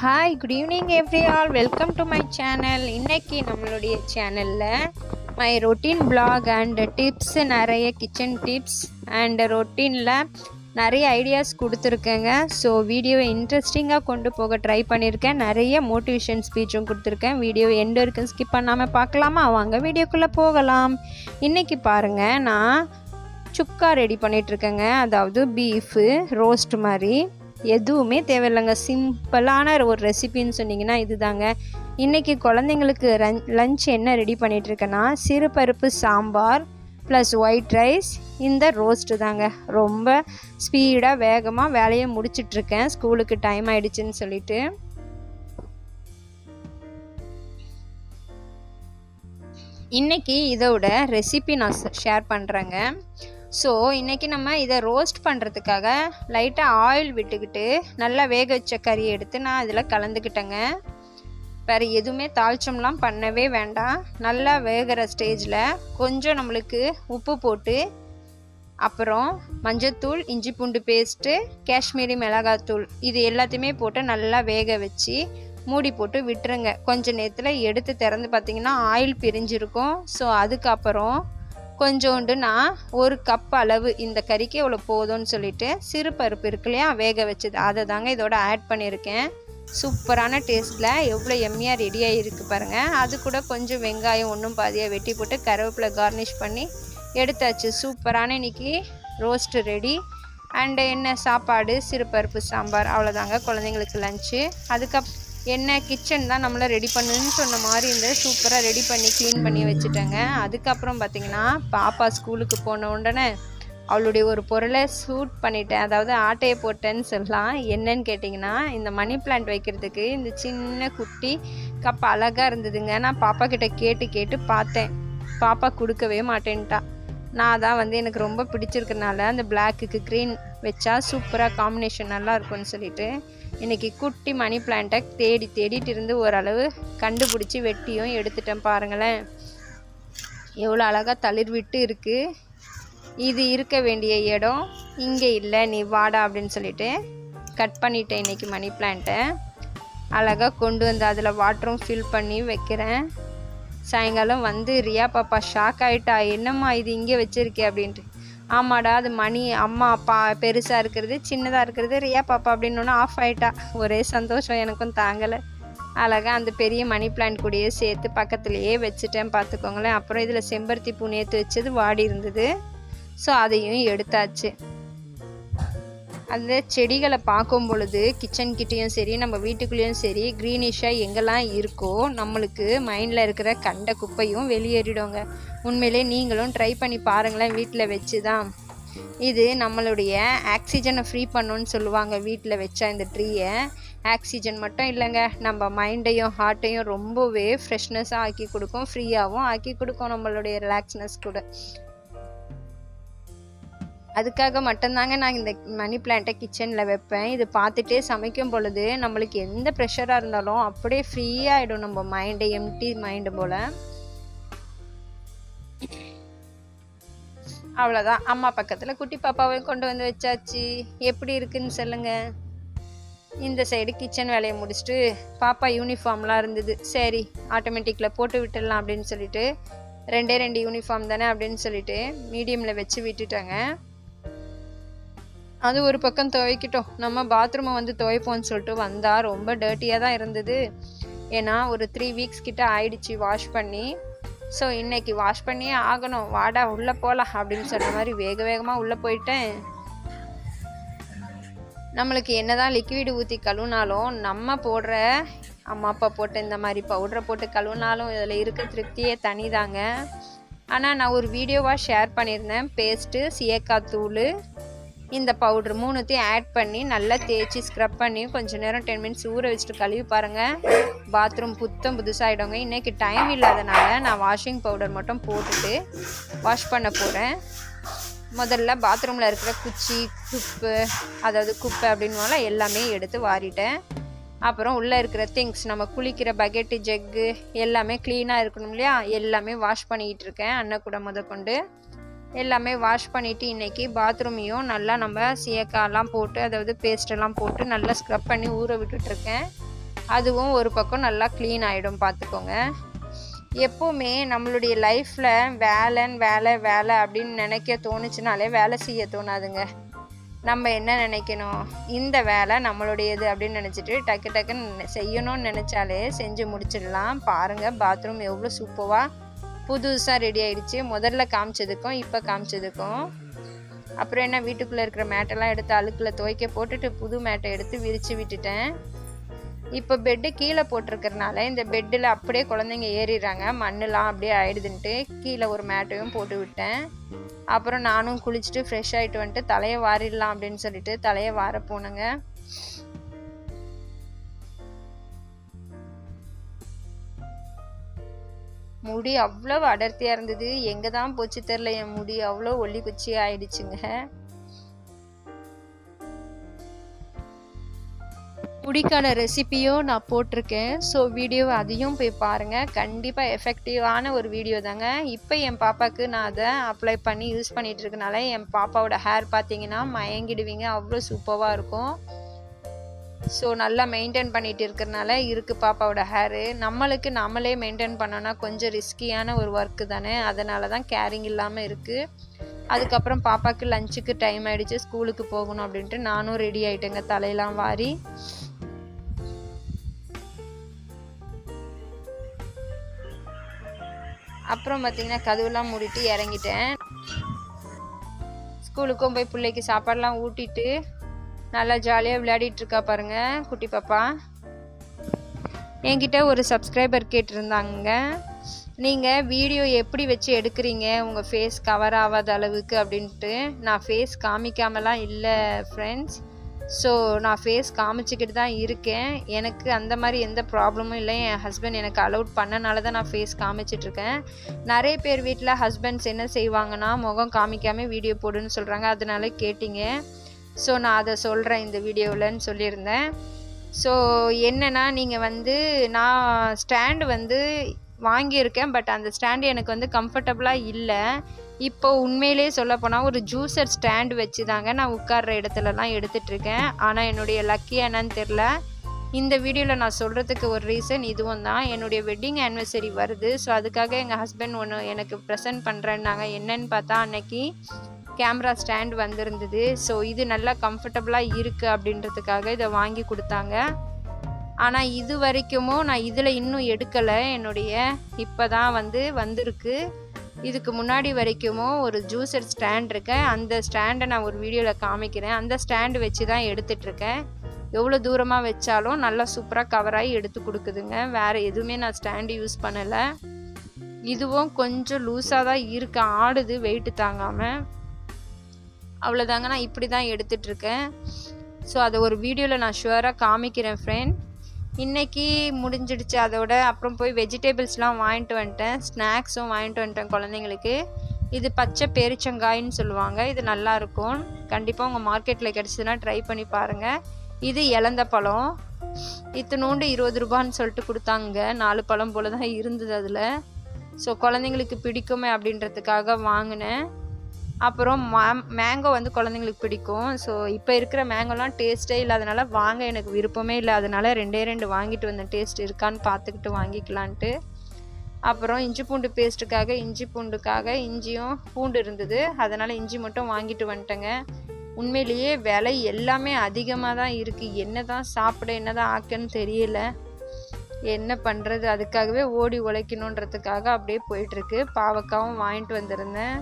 Hi good evening every all welcome to my channel இன்றைக்கி நம்மளுடைய சேனலில் my routine vlog and tips நிறைய kitchen tips and ரொட்டீனில் நிறைய ஐடியாஸ் கொடுத்துருக்கேங்க. ஸோ வீடியோவை இன்ட்ரெஸ்டிங்காக கொண்டு போக ட்ரை பண்ணியிருக்கேன் நிறைய மோட்டிவேஷன் ஸ்பீச்சும் கொடுத்துருக்கேன். வீடியோ எண்டு வரைக்கும் ஸ்கிப் பண்ணாமல் பார்க்கலாமா? வாங்க வீடியோக்குள்ளே போகலாம். இன்றைக்கி பாருங்கள் நான் சுக்கா ரெடி பண்ணிகிட்ருக்கேங்க அதாவது பீஃபு ரோஸ்ட் மாதிரி. எதுவுமே தேவையில்லைங்க. சிம்பிளான ஒரு ரெசிபின்னு சொன்னீங்கன்னா இதுதாங்க. இன்றைக்கி குழந்தைங்களுக்கு ரன் லஞ்ச் என்ன ரெடி பண்ணிகிட்ருக்கேன்னா சிறுபருப்பு சாம்பார் ப்ளஸ் ஒயிட் ரைஸ் இந்த ரோஸ்ட்டு தாங்க. ரொம்ப ஸ்பீடாக வேகமாக வேலையை முடிச்சிட்ருக்கேன் ஸ்கூலுக்கு டைம் ஆகிடுச்சின்னு சொல்லிட்டு. இன்றைக்கி இதோட ரெசிபி நான் ஷேர் பண்ணுறேங்க ஸோ இன்றைக்கி நம்ம இதை ரோஸ்ட் பண்ணுறதுக்காக லைட்டாக ஆயில் விட்டுக்கிட்டு நல்லா வேக வச்ச கறியை எடுத்து நான் இதில் கலந்துக்கிட்டேங்க. வேறு எதுவுமே தாளிச்சம்லாம் பண்ணவே வேண்டாம். நல்லா வேகிற ஸ்டேஜில் கொஞ்சம் நம்மளுக்கு உப்பு போட்டு அப்புறம் மஞ்சத்தூள் இஞ்சி பூண்டு பேஸ்ட்டு காஷ்மீரி மிளகாத்தூள் இது எல்லாத்தையுமே போட்டு நல்லா வேக வச்சு மூடி போட்டு விட்டுருங்க. கொஞ்ச நேரத்தில் எடுத்து திறந்து பார்த்தீங்கன்னா ஆயில் பிரிஞ்சிருக்கும். ஸோ அதுக்கப்புறம் கொஞ்சோண்டு நான் ஒரு கப் அளவு இந்த கறிக்கு இவ்வளோ போதும்னு சொல்லிட்டு சிறு பருப்பு இருக்கு இல்லையா வேக வச்சது. அதை தாங்க இதோட ஆட் பண்ணியிருக்கேன். சூப்பரான டேஸ்ட்டில் எவ்வளோ எம்மியாக ரெடியாக இருக்குது பாருங்கள் அது கூட கொஞ்சம் வெங்காயம் ஒன்றும் பாதியாக வெட்டி போட்டு கருவேப்பிலை கார்னிஷ் பண்ணி எடுத்தாச்சு. சூப்பரான இன்றைக்கி ரோஸ்ட்டு ரெடி அண்டு என்ன சாப்பாடு? சிறுபருப்பு சாம்பார். அவ்வளோதாங்க குழந்தைங்களுக்கு லஞ்சு அதுக்கப் என்ன கிச்சன் தான் நம்மளை ரெடி பண்ணுன்னு சொன்ன மாதிரி இந்த சூப்பராக ரெடி பண்ணி க்ளீன் பண்ணி வச்சுட்டேங்க. அதுக்கப்புறம் பார்த்திங்கன்னா பாப்பா ஸ்கூலுக்கு போன உடனே அவளுடைய ஒரு பொருளை சூட் பண்ணிட்டேன். அதாவது ஆட்டையை போட்டேன்னு சொல்லலாம் என்னன்னு கேட்டிங்கன்னா இந்த மணி பிளான்ட் வைக்கிறதுக்கு இந்த சின்ன குட்டி கப் அழகாக இருந்ததுங்க. நான் பாப்பா கிட்ட கேட்டு கேட்டு பார்த்தேன். பாப்பா கொடுக்கவே மாட்டேன்ட்டா. நான் தான் வந்து எனக்கு ரொம்ப பிடிச்சிருக்கனால அந்த பிளாக்குக்கு க்ரீன் வச்சா சூப்பராக காம்பினேஷன் நல்லா இருக்கும்னு சொல்லிட்டு இன்றைக்கி குட்டி மணி பிளான்ட்டை தேடி தேடிட்டு இருந்து ஓரளவு கண்டுபிடிச்சி வெட்டியும் எடுத்துட்டேன் பாருங்களேன். எவ்வளோ அழகாக தளிர் விட்டு இருக்குது இது இருக்க வேண்டிய இடம் இங்கே இல்லை நீ வாடா அப்படின்னு சொல்லிட்டு கட் பண்ணிட்டேன் இன்றைக்கி மணி பிளான்ட்டை அழகாக கொண்டு வந்து அதில் வாட்டரும் ஃபில் பண்ணி வைக்கிறேன். சாயங்காலம் வந்து ரியா பாப்பா ஷாக் ஆகிட்டா என்னம்மா இது இங்கே வச்சுருக்கே அப்படின்ட்டு. ஆமாடா அது மணி அம்மா அப்பா பெருசாக இருக்கிறது சின்னதாக இருக்கிறது ரியா பாப்பா அப்படின்னு ஆஃப் ஆகிட்டா ஒரே சந்தோஷம் எனக்கும் தாங்கலை. அழகாக அந்த பெரிய மணி பிளான்ட் கூடயே சேர்த்து பக்கத்துலேயே வச்சுட்டேன் பார்த்துக்கோங்களேன். அப்புறம் இதில் செம்பருத்தி பூ நேற்று வச்சது வாடி இருந்தது. ஸோ அதையும் எடுத்தாச்சு. அந்த செடிகளை பார்க்கும் பொழுது கிச்சன் கிட்டேயும் சரி நம்ம வீட்டுக்குள்ளேயும் சரி க்ரீனிஷாக எங்கெல்லாம் இருக்கோ நம்மளுக்கு மைண்டில் இருக்கிற கண்ட குப்பையும் வெளியேறிடுங்க. உண்மையிலே நீங்களும் ட்ரை பண்ணி பாருங்களேன் வீட்டில் வச்சு தான் இது நம்மளுடைய ஆக்சிஜனை ஃப்ரீ பண்ணுன்னு சொல்லுவாங்க வீட்டில் வச்சா இந்த ட்ரீயை ஆக்சிஜன் மட்டும் இல்லைங்க நம்ம மைண்டையும் ஹார்ட்டையும் ரொம்பவே ஃப்ரெஷ்னஸாக ஆக்கி கொடுக்கும் ஃப்ரீயாகவும் ஆக்கி கொடுக்கும் நம்மளுடைய ரிலாக்ஸ்னஸ் கூட. அதுக்காக மட்டும்தாங்க நான் இந்த மணி பிளான்ட்டை கிச்சனில் வைப்பேன். இது பார்த்துட்டே சமைக்கும் பொழுது நம்மளுக்கு எந்த ப்ரெஷராக இருந்தாலும் அப்படியே ஃப்ரீயாகிடும் நம்ம மைண்டு எம்டி மைண்டு போல். அவ்வளோதான் அம்மா பக்கத்தில் குட்டி பாப்பாவையும் கொண்டு வந்து வச்சாச்சு. எப்படி இருக்குன்னு சொல்லுங்கள் இந்த சைடு கிச்சன் வேலையை முடிச்சுட்டு பாப்பா யூனிஃபார்ம்லாம் இருந்தது. சரி ஆட்டோமேட்டிக்கில் போட்டு விட்டுடலாம் அப்படின்னு சொல்லிட்டு ரெண்டே ரெண்டு யூனிஃபார்ம் தானே அப்படின்னு சொல்லிட்டு மீடியமில் வச்சு விட்டுட்டாங்க. அது ஒரு பக்கம் துவைக்கிட்டோம். நம்ம பாத்ரூமை வந்து துவைப்போம்னு சொல்லிட்டு வந்தால் ரொம்ப டர்ட்டியாக தான் இருந்தது. ஏன்னா ஒரு த்ரீ வீக்ஸ் கிட்ட ஆயிடுச்சு வாஷ் பண்ணி. ஸோ இன்னைக்கு வாஷ் பண்ணியே ஆகணும். வாடா உள்ளே போகலாம் அப்படின்னு சொன்ன மாதிரி வேக வேகமாக உள்ளே போயிட்டேன். நம்மளுக்கு என்னதான் லிக்விட் ஊற்றி கழுவினாலும் நம்ம போடுற அம்மா அப்பா போட்ட இந்த மாதிரி பவுடரை போட்டு கழுவினாலும் இதில் இருக்க திருப்தியே தனிதாங்க. ஆனால் நான் ஒரு வீடியோவாக ஷேர் பண்ணியிருந்தேன். பேஸ்ட்டு சியக்காய் தூள் இந்த பவுட்ரு மூணுத்தையும் ஆட் பண்ணி நல்லா தேய்ச்சி ஸ்க்ரப் பண்ணி கொஞ்சம் நேரம் டென் மினிட்ஸ் ஊற வச்சுட்டு கழுவி பாருங்கள் பாத்ரூம் புத்தம் புதுசாகிடுங்க இன்றைக்கி டைம் இல்லாதனால நான் வாஷிங் பவுடர் மட்டும் போட்டுட்டு வாஷ் பண்ண போகிறேன் முதல்ல பாத்ரூமில் இருக்கிற குச்சி குப்பு அதாவது குப்பை அப்படின்னு எல்லாமே எடுத்து வாரிட்டேன். அப்புறம் உள்ளே இருக்கிற திங்ஸ் நம்ம குளிக்கிற பக்கெட்டு ஜெக்கு எல்லாமே க்ளீனாக இருக்கணும் இல்லையா? எல்லாமே வாஷ் பண்ணிக்கிட்டு இருக்கேன் அன்னை கூட முத கொண்டு எல்லாமே வாஷ் பண்ணிவிட்டு இன்றைக்கி பாத்ரூமையும் நல்லா நம்ம சீயக்காயெல்லாம் போட்டு அதாவது பேஸ்ட்டெல்லாம் போட்டு நல்லா ஸ்க்ரப் பண்ணி ஊற விட்டுட்ருக்கேன். அதுவும் ஒரு பக்கம் நல்லா க்ளீன் ஆகிடும் பார்த்துக்கோங்க எப்போவுமே நம்மளுடைய லைஃப்பில் வேலைன்னு வேலை வேலை அப்படின்னு நினைக்க தோணுச்சுனாலே வேலை செய்ய தோணாதுங்க. நம்ம என்ன நினைக்கணும்? இந்த வேலை நம்மளுடையது அப்படின்னு நினச்சிட்டு டக்கு டக்குன்னு செய்யணும்னு நினச்சாலே செஞ்சு முடிச்சிடலாம். பாருங்கள் பாத்ரூம் எவ்வளோ சூப்பராக புதுசாக ரெடி ஆகிடுச்சு முதல்ல காமிச்சதுக்கும் இப்போ காமிச்சதுக்கும். அப்புறம் என்ன வீட்டுக்குள்ளே இருக்கிற மேட்டெல்லாம் எடுத்து அழுக்கில் துவைக்க போட்டுட்டு புது மேட்டை எடுத்து விரித்து விட்டுட்டேன். இப்போ பெட்டு கீழே போட்டிருக்கறனால இந்த பெட்டில் அப்படியே குழந்தைங்க ஏறிடுறாங்க. மண்ணெலாம் அப்படியே ஆயிடுதுன்ட்டு கீழே ஒரு மேட்டையும் போட்டு விட்டேன். அப்புறம் நானும் குளிச்சுட்டு ஃப்ரெஷ் ஆகிட்டு வந்துட்டு தலையை வாரிடலாம் அப்படின்னு சொல்லிட்டு தலையை வார போனேங்க. முடி அவ்வளோ அடர்த்தியாக இருந்தது. எங்கே தான் போச்சு தெரில என் முடி அவ்வளோ ஒல்லி குச்சி ஆயிடுச்சுங்க. முடிக்கான ரெசிபியும் நான் போட்டிருக்கேன். ஸோ வீடியோ அதையும் போய் பாருங்கள் கண்டிப்பாக எஃபெக்டிவான ஒரு வீடியோ தாங்க. இப்போ என் பாப்பாவுக்கு நான் அதை அப்ளை பண்ணி யூஸ் பண்ணிகிட்டு இருக்கனால என் பாப்பாவோட ஹேர் பார்த்தீங்கன்னா மயங்கிடுவீங்க. அவ்வளோ சூப்பராக இருக்கும். ஸோ நல்லா மெயின்டைன் பண்ணிகிட்டு இருக்கிறனால இருக்குது பாப்பாவோட ஹேரு நம்மளுக்கு நம்மளே மெயின்டைன் பண்ணோன்னா கொஞ்சம் ரிஸ்கியான ஒரு ஒர்க்கு தானே. அதனால தான் கேரிங் இல்லாமல் இருக்குது அதுக்கப்புறம் பாப்பாவுக்கு லஞ்சுக்கு டைம் ஆகிடுச்சு ஸ்கூலுக்கு போகணும் அப்படின்ட்டு நானும் ரெடி ஆகிட்டேங்க தலையெல்லாம் வாரி. அப்புறம் பார்த்தீங்கன்னா கதவுலாம் மூடிட்டு இறங்கிட்டேன். ஸ்கூலுக்கும் போய் பிள்ளைக்கு சாப்பாடெலாம் ஊட்டிட்டு நல்லா ஜாலியாக விளையாடிட்டு இருக்கா பாருங்க குட்டி பாப்பா. என்கிட்ட ஒரு சப்ஸ்கிரைபர் கேட்டிருந்தாங்க நீங்கள் வீடியோ எப்படி வச்சு எடுக்கிறீங்க? உங்கள் ஃபேஸ் கவர் ஆகாத அளவுக்கு அப்படின்ட்டு. நான் ஃபேஸ் காமிக்காமலாம் இல்லை ஃப்ரெண்ட்ஸ் ஸோ நான் ஃபேஸ் காமிச்சிக்கிட்டு தான் இருக்கேன். எனக்கு அந்த மாதிரி எந்த ப்ராப்ளமும் இல்லை. என் ஹஸ்பண்ட் எனக்கு அலௌட் பண்ணனால தான் நான் ஃபேஸ் காமிச்சிட்ருக்கேன். நிறைய பேர் வீட்டில் ஹஸ்பண்ட்ஸ் என்ன செய்வாங்கன்னா முகம் காமிக்காமல் வீடியோ போடுன்னு சொல்கிறாங்க அதனால கேட்டிங்க. ஸோ நான் அதை சொல்கிறேன் இந்த வீடியோவில்னு சொல்லியிருந்தேன். ஸோ என்னென்னா நீங்கள் வந்து நான் ஸ்டாண்டு வந்து வாங்கியிருக்கேன் பட் அந்த ஸ்டாண்டு எனக்கு வந்து கம்ஃபர்டபுளாக இல்லை. இப்போ உண்மையிலே சொல்லப்போனால் ஒரு ஜூஸர் ஸ்டாண்டு வச்சு தாங்க நான் உட்கார்ற இடத்துலலாம் எடுத்துகிட்ருக்கேன் ஆனால் என்னுடைய லக்கி என்னன்னு தெரில. இந்த வீடியோவில் நான் சொல்கிறதுக்கு ஒரு ரீசன் இதுவும் தான். என்னுடைய வெட்டிங் ஆனிவர்சரி வருது. ஸோ அதுக்காக எங்கள் ஹஸ்பண்ட் ஒன்று எனக்கு ப்ரெசென்ட் பண்ணுறேன்னாங்க என்னன்னு பார்த்தா அன்னைக்கு கேமரா ஸ்டாண்ட் வந்திருந்தது. ஸோ இது நல்லா கம்ஃபர்டபுளாக இருக்குது அப்படின்றதுக்காக இதை வாங்கி கொடுத்தாங்க. ஆனால் இது வரைக்குமோ நான் இதில் இன்னும் எடுக்கலை. என்னுடைய இப்போ தான் வந்து வந்திருக்கு. இதுக்கு முன்னாடி வரைக்குமோ ஒரு ஜூஸர் ஸ்டாண்ட் இருக்கேன். அந்த ஸ்டாண்டை நான் ஒரு வீடியோவில் காமிக்கிறேன். அந்த ஸ்டாண்டு வச்சு தான் எடுத்துட்ருக்கேன். எவ்வளோ தூரமாக வச்சாலும் நல்லா சூப்பராக கவராகி எடுத்து கொடுக்குதுங்க. வேறு எதுவுமே நான் ஸ்டாண்டு யூஸ் பண்ணலை. இதுவும் கொஞ்சம் லூஸாக தான் இருக்கு. ஆடுது வெயிட்டு தாங்காமல் அவ்வளோதாங்க நான் இப்படி தான் எடுத்துட்ருக்கேன் ஸோ அதை ஒரு வீடியோவில் நான் ஷுவராக காமிக்கிறேன் ஃப்ரெண்ட் இன்றைக்கி முடிஞ்சிடுச்சு அதோட. அப்புறம் போய் வெஜிடபிள்ஸ்லாம் வாங்கிட்டு வந்துட்டேன். ஸ்நாக்ஸும் வாங்கிட்டு வந்துட்டேன் குழந்தைங்களுக்கு. இது பச்சை பேரிச்சங்காயின்னு சொல்லுவாங்க. இது நல்லாயிருக்கும் கண்டிப்பாக உங்கள் மார்க்கெட்டில் கிடச்சிதுன்னா ட்ரை பண்ணி பாருங்கள் இது இழந்த பழம். இத்தனோண்டு இருபது ரூபான்னு சொல்லிட்டு கொடுத்தாங்க. நாலு பழம் போல் தான் இருந்தது அதில். ஸோ குழந்தைங்களுக்கு பிடிக்குமே அப்படின்றதுக்காக வாங்கினேன். அப்புறம் மா மேங்கோ வந்து குழந்தைங்களுக்கு பிடிக்கும். ஸோ இப்போ இருக்கிற மேங்கோலாம் டேஸ்ட்டே இல்லாதனால வாங்க எனக்கு விருப்பமே இல்லை. அதனால் ரெண்டே ரெண்டு வாங்கிட்டு வந்தேன். டேஸ்ட் இருக்கான்னு பார்த்துக்கிட்டு வாங்கிக்கலான்ட்டு. அப்புறம் இஞ்சி பூண்டு பேஸ்ட்டுக்காக இஞ்சி பூண்டுக்காக இஞ்சியும் பூண்டு இருந்தது. அதனால் இஞ்சி மட்டும் வாங்கிட்டு வந்துட்டேங்க. உண்மையிலேயே விலை எல்லாமே அதிகமாக தான் இருக்குது என்ன தான் சாப்பிட என்ன தான் ஆக்கன்னு தெரியல. என்ன பண்ணுறது அதுக்காகவே ஓடி உழைக்கணுன்றதுக்காக அப்படியே போயிட்டுருக்கு பாவக்காவும் வாங்கிட்டு வந்திருந்தேன்.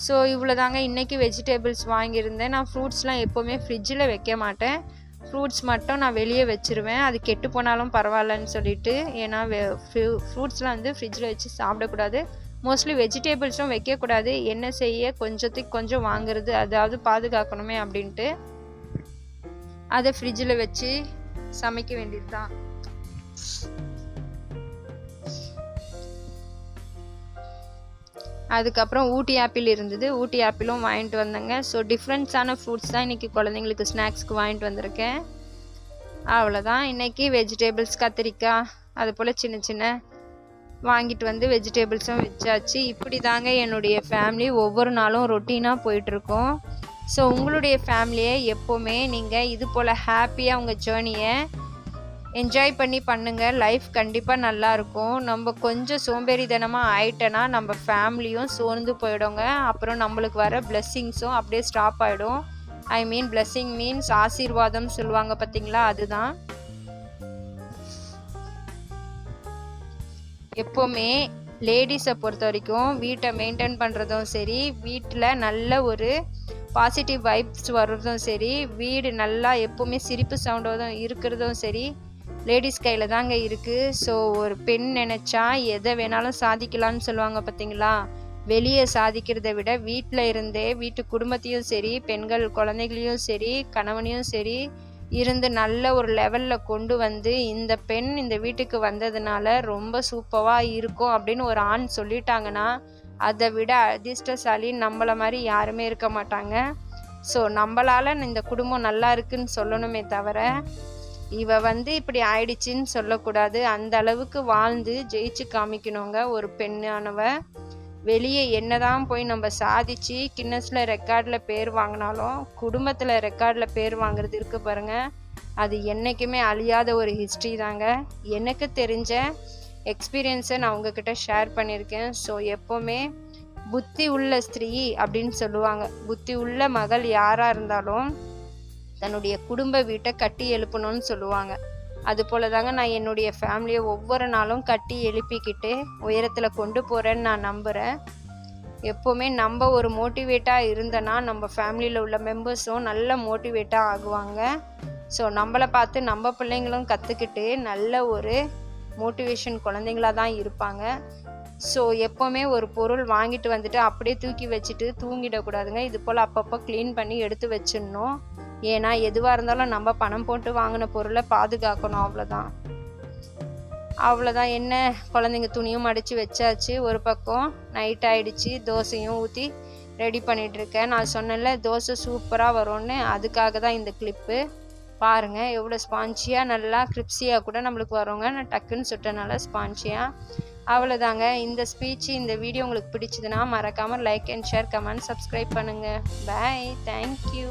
ஸோ இவ்வளோ தாங்க இன்றைக்கி வெஜிடபிள்ஸ் வாங்கியிருந்தேன். நான் ஃப்ரூட்ஸ்லாம் எப்போவுமே ஃப்ரிட்ஜில் வைக்க மாட்டேன். ஃப்ரூட்ஸ் மட்டும் நான் வெளியே வச்சுருவேன். அது கெட்டு போனாலும் பரவாயில்லன்னு சொல்லிட்டு. ஏன்னா ஃப்ரூட்ஸ்லாம் வந்து ஃப்ரிட்ஜில் வச்சு சாப்பிடக்கூடாது. மோஸ்ட்லி வெஜிடேபிள்ஸும் வைக்கக்கூடாது. என்ன செய்ய கொஞ்சத்துக்கு கொஞ்சம் வாங்குறது அதாவது பாதுகாக்கணுமே அப்படின்ட்டு. அதை ஃப்ரிட்ஜில் வச்சு சமைக்க வேண்டியது தான் அதுக்கப்புறம் ஊட்டி ஆப்பிள் இருந்தது. ஊட்டி ஆப்பிளும் வாங்கிட்டு வந்தேங்க. ஸோ டிஃப்ரெண்ட்ஸான ஃப்ரூட்ஸ் தான் இன்றைக்கி குழந்தைங்களுக்கு ஸ்நாக்ஸ்க்கு வாங்கிட்டு வந்திருக்கேன். அவ்வளோதான் இன்றைக்கி வெஜிடபிள்ஸ் கத்திரிக்காய் அது போல் சின்ன சின்ன வாங்கிட்டு வந்து வெஜிடபிள்ஸும் வச்சாச்சு. இப்படி தாங்க என்னுடைய ஃபேமிலி ஒவ்வொரு நாளும் ரொட்டீனாக போயிட்டுருக்கோம். ஸோ உங்களுடைய ஃபேமிலியை எப்போவுமே நீங்கள் இது போல் ஹாப்பியாக உங்கள் ஜேர்னியை என்ஜாய் பண்ணி பண்ணுங்கள் லைஃப் கண்டிப்பாக நல்லாயிருக்கும் நம்ம கொஞ்சம் சோம்பேறித்தனமாக ஆயிட்டேன்னா நம்ம ஃபேமிலியும் சோர்ந்து போயிடுங்க. அப்புறம் நம்மளுக்கு வர பிளெஸ்ஸிங்ஸும் அப்படியே ஸ்டாப் ஆகிடும் ஐ மீன் பிளெஸ்ஸிங் மீன்ஸ் ஆசீர்வாதம் சொல்லுவாங்க பார்த்தீங்களா அதுதான். எப்போவுமே லேடிஸை பொறுத்த வரைக்கும் வீட்டை மெயின்டைன் பண்ணுறதும் சரி வீட்டில் நல்ல ஒரு பாசிட்டிவ் வைப்ஸ் வர்றதும் சரி வீடு நல்லா எப்போவுமே சிரிப்பு சவுண்டோதும் இருக்கிறதும் சரி லேடிஸ் கையில் தாங்க இருக்குது ஸோ ஒரு பெண் நினச்சா எதை வேணாலும் சாதிக்கலாம்னு சொல்லுவாங்க பார்த்தீங்களா வெளியே சாதிக்கிறத விட வீட்டில் இருந்தே வீட்டு குடும்பத்தையும் சரி பெண்கள் குழந்தைகளையும் சரி கணவனையும் சரி இருந்து நல்ல ஒரு லெவலில் கொண்டு வந்து இந்த பெண் இந்த வீட்டுக்கு வந்ததுனால ரொம்ப சூப்பராக இருக்கும் அப்படின்னு ஒரு ஆண் சொல்லிட்டாங்கன்னா அதை விட அதிர்ஷ்டசாலி நம்மளை மாதிரி யாருமே இருக்க மாட்டாங்க. ஸோ நம்மளால் இந்த குடும்பம் நல்லா இருக்குன்னு சொல்லணுமே தவிர இவ வந்து இப்படி ஆயிடுச்சுன்னு சொல்லக்கூடாது. அந்த அளவுக்கு வாழ்ந்து ஜெயிச்சு காமிக்கணுங்க. ஒரு பெண்ணானவ. வெளியே என்னதான் போய் நம்ம சாதிச்சு கின்னஸில் ரெக்கார்டில் பேர் வாங்கினாலும் குடும்பத்தில் ரெக்கார்டில் பேர் வாங்குறது இருக்கு பாருங்க. அது என்றைக்குமே அழியாத ஒரு ஹிஸ்ட்ரி தாங்க. எனக்கு தெரிஞ்ச எக்ஸ்பீரியன்ஸை நான் உங்ககிட்ட ஷேர் பண்ணியிருக்கேன். ஸோ எப்போவுமே புத்தி உள்ள ஸ்திரீ அப்படின்னு சொல்லுவாங்க. புத்தி உள்ள மகள் யாராக இருந்தாலும் தன்னுடைய குடும்ப வீட்டை கட்டி எழுப்பணும்னு சொல்லுவாங்க. அது போல தாங்க நான் என்னுடைய ஃபேமிலியை ஒவ்வொரு நாளும் கட்டி எழுப்பிக்கிட்டு உயரத்தில் கொண்டு போகிறேன்னு நான் நம்புகிறேன் எப்போவுமே நம்ம ஒரு மோட்டிவேட்டாக இருந்தனா நம்ம ஃபேமிலியில் உள்ள மெம்பர்ஸும் நல்ல மோட்டிவேட்டாக ஆகுவாங்க. ஸோ நம்மளை பார்த்து நம்ம பிள்ளைங்களும் கற்றுக்கிட்டு நல்ல ஒரு மோட்டிவேஷன் குழந்தைங்களாக தான் இருப்பாங்க. ஸோ எப்போவுமே ஒரு பொருள் வாங்கிட்டு வந்துட்டு அப்படியே தூக்கி வச்சுட்டு தூங்கிடக்கூடாதுங்க. இது போல் அப்பப்போ க்ளீன் பண்ணி எடுத்து வச்சிடணும். ஏன்னா எதுவாக இருந்தாலும் நம்ம பணம் போட்டு வாங்கின பொருளை பாதுகாக்கணும். அவ்வளோதான் அவ்வளோதான் என்ன? குழந்தைங்க துணியும் அடித்து வச்சாச்சு. ஒரு பக்கம் நைட் ஆகிடுச்சு தோசையும் ஊற்றி ரெடி பண்ணிகிட்ருக்கேன் நான் சொன்னேன்ல தோசை சூப்பராக வரும்னு. அதுக்காக தான் இந்த கிளிப்பு பாருங்கள் எவ்வளோ ஸ்பான்ச்சியாக நல்லா கிரிப்ஸியாக கூட நம்மளுக்கு வருங்க. நான் டக்குன்னு சுட்டனால ஸ்பான்ச்சியாக அவ்வளோதாங்க இந்த ஸ்பீச் இந்த வீடியோ உங்களுக்கு பிடிச்சதுன்னா மறக்காமல் like and share comment subscribe பண்ணுங்கள் பாய் தேங்க்யூ